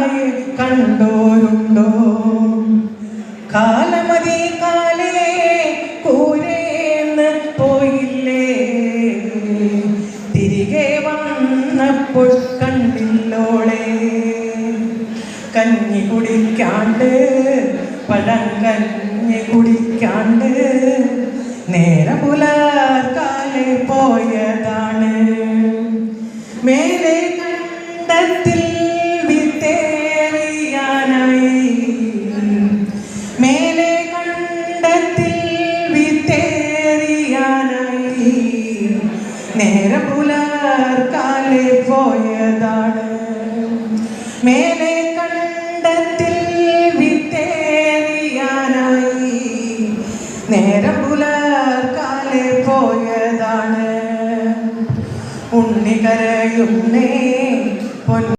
നായെ കണ്ടോരുണ്ടോ? കാലമതി കാലേ കൂരേന്ന് പോയില്ലേ? തിരികെ വന്നപ്പോൾ കണ്ടില്ലോളെ? കഞ്ഞി കുടിക്കാണ്ട് പഴം കഞ്ഞി കുടിക്കാണ്ട് നേരെ പുലർക്കാലെ പോയതാണ്. മേലെ നേരെ പുലർക്കാലെ പോയതാണ്. മേലെ കണ്ടത്തിൽ വിത്തേറിയാനായി നേരെ പുലർക്കാലെ പോയതാണ്. ഉണ്ണി കരയുന്നേ